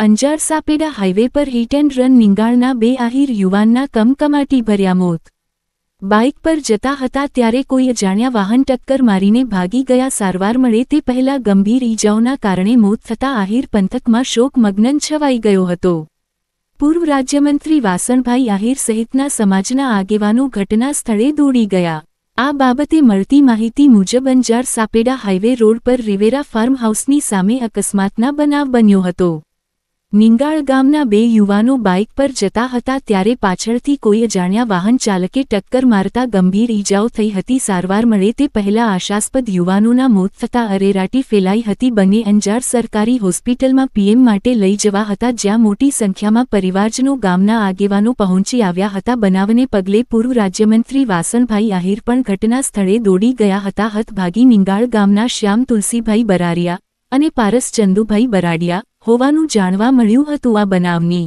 Anjar Sapeda highway પર hit and run નિંગાળના બે આહિર યુવાનના કમકમાટી ભર્યા મોત. બાઇક પર જતા હતા ત્યારે કોઈ અજાણ્યા વાહન ટક્કર મારીને ભાગી ગયા. સારવાર મળે તે પહેલા ગંભીર ઈજાઓના કારણે મોત થતા આહિર પંથકમાં શોકમગ્ન છવાઈ ગયો હતો. પૂર્વ રાજ્યમંત્રી વાસણભાઈ આહિર સહિતના સમાજના આગેવાનો ઘટના સ્થળે દોડી ગયા. આ બાબતે મળતી માહિતી મુજબ અંજાર સાપેડા હાઇવે રોડ પર રિવેરા ફાર્મ હાઉસની સામે અકસ્માતના બનાવ બન્યો હતો. નિંગાળ ગામના બે યુવાનો બાઇક પર જતા હતા ત્યારે પાછળથી કોઈ અજાણ્યા વાહન ચાલકે ટક્કર મારતા ગંભીર ઈજાઓ થઈ હતી. સારવાર મળે તે પહેલા આશાસ્પદ યુવાનોના મોત થતાં અરેરાટી ફેલાઈ હતી. બંને અંજાર સરકારી હોસ્પિટલમાં પીએમ માટે લઈ જવા હતા, જ્યાં મોટી સંખ્યામાં પરિવારજનો ગામના આગેવાનો પહોંચી આવ્યા હતા. બનાવને પગલે પૂર્વ રાજ્યમંત્રી વાસણભાઈ આહિર પણ ઘટના સ્થળે દોડી ગયા હતા. હતભાગી નિંગાળ ગામના શ્યામ તુલસીભાઈ બરારિયા અને પારસ ચંદુભાઈ બરાડિયા હોવાનું જાણવા મળ્યું હતું આ બનાવની.